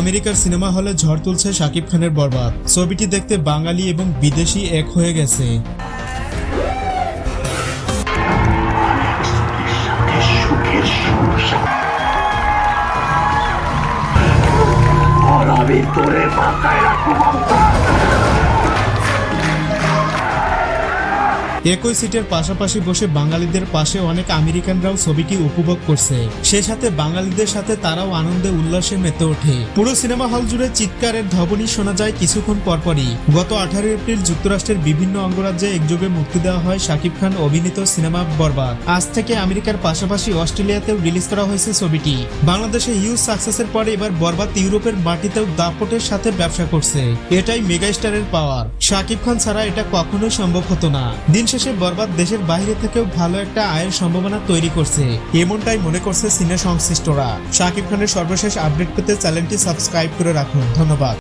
আমেরিকার সিনেমা হলে ঝড় তুলছে শাকিব খানের বরবাদ। ছবিটি দেখতে বাঙালি এবং বিদেশি এক হয়ে গেছে। আমি তোরে রাখব। একই সিটের পাশাপাশি বসে বাঙালিদের পাশে অনেক আমেরিকানরাও ছবিটি উপভোগ করছে। সে সাথে বাঙালিদের সাথে তারাও আনন্দে, উল্লাসে মেতে ওঠে। পুরো সিনেমা হল জুড়ে চিৎকারের ধ্বনি শোনা যায় কিছুক্ষণ পরপরই। গত আঠারো এপ্রিল যুক্তরাষ্ট্রের বিভিন্ন অঙ্গরাজ্যে একযোগে মুক্তি দেওয়া হয় শাকিব খান অভিনীত সিনেমা বরবাদ। আজ থেকে আমেরিকার পাশাপাশি অস্ট্রেলিয়াতেও রিলিজ করা হয়েছে ছবিটি। বাংলাদেশে হিউজ সাকসেসের পরে এবার বরবাদ ইউরোপের মাটিতেও দাপটের সাথে ব্যবসা করছে। এটাই মেগাস্টারের পাওয়ার। শাকিব খান ছাড়া এটা কখনোই সম্ভব হতো না। দিন শেষে বরবাদ দেশের বাইরে থেকেও ভালো একটা আয়ের সম্ভাবনা তৈরি করছে। এমনটাই মনে করছে সিনে সংশ্লিষ্টরা শাকিব খানের সর্বশেষ আপডেট পেতে চ্যানেলটি সাবস্ক্রাইব করে রাখুন। ধন্যবাদ।